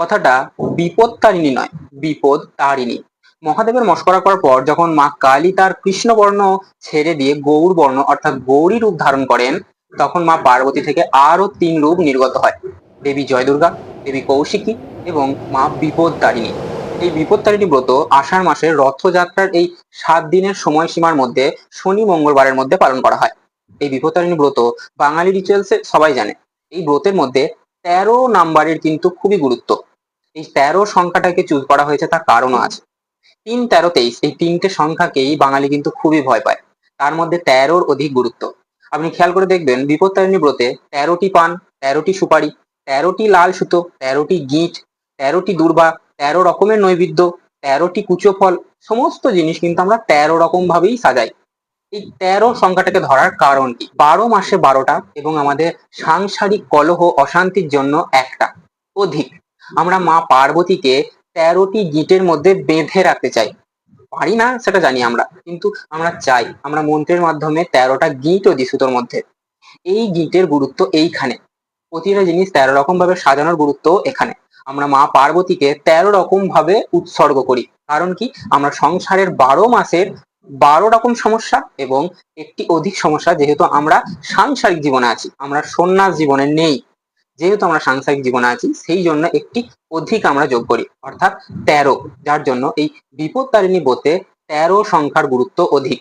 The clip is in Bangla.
কথাটা বিপদ তারিণী নয় বিপদ তারিণী মহাদেবের মস্করা করার পর যখন মা কালী তার কৃষ্ণবর্ণ ছেড়ে দিয়ে গৌর বর্ণ অর্থাৎ গৌরী রূপ ধারণ করেন, তখন মা পার্বতী থেকে আরও তিন রূপ নির্গত হয়। দেবী জয় দুর্গা দেবী কৌশিকী এবং মা বিপদ তারিণী এই বিপদ তারিণী ব্রত আষাঢ় মাসের রথযাত্রার এই সাত দিনের সময়সীমার মধ্যে শনি মঙ্গলবারের মধ্যে পালন করা হয়। এই বিপদ তারিণী ব্রত বাঙালি রিচুয়ালসে সবাই জানে। এই ব্রতের মধ্যে তেরো নাম্বারের কিন্তু খুবই গুরুত্ব। এই তেরো সংখ্যাটাকে চুজ করা হয়েছে, তার কারণও আছে। তিন তেরো তেইশ, এই তিনটে সংখ্যাকেই বাঙালি কিন্তু খুবই ভয় পায়। তার মধ্যে তেরোর অধিক গুরুত্ব। আপনি খেয়াল করে দেখবেন, বিপত্তারিণী ব্রতে তেরোটি পান, তেরোটি সুপারি, তেরোটি লাল সুতো, তেরোটি গিট, তেরোটি দুর্বা, তেরো রকমের নৈবেদ্য, তেরোটি কুচো ফল, সমস্ত জিনিস কিন্তু আমরা তেরো রকম ভাবেই সাজাই। এই তেরো সংখ্যাটাকে ধরার কারণ কি? বারো মাসে বারোটা এবং আমাদের সাংসারিক কলহ, অশান্তির জন্য একটা। অধিক। আমরা মা পার্বতীকে তেরোটি গিটের মধ্যে বেঁধে রাখতে চাই। পারি না? সেটা জানি আমরা। কিন্তু আমরা চাই। আমরা মন্ত্রের মাধ্যমে তেরোটা গিটও দিই সুতোর মধ্যে। এই গিটের গুরুত্ব এইখানে। প্রতিটা জিনিস তেরো রকম ভাবে সাজানোর গুরুত্ব এখানে। আমরা মা পার্বতীকে তেরো রকম ভাবে উৎসর্গ করি। কারণ কি? আমরা সংসারের বারো মাসের বারো রকম সমস্যা এবং একটি অধিক সমস্যা যেহেতু আমরা সাংসারিক জীবনে আছি। আমরা সন্ন্যাস জীবনে নেই। যেহেতু আমরা সাংসারিক জীবনে আছি, সেই জন্য একটি অধিক আমরা যোগ করি, অর্থাৎ তেরো, যার জন্য এই বিপদ তারিণী ব্রতে তেরো সংখ্যার গুরুত্ব অধিক।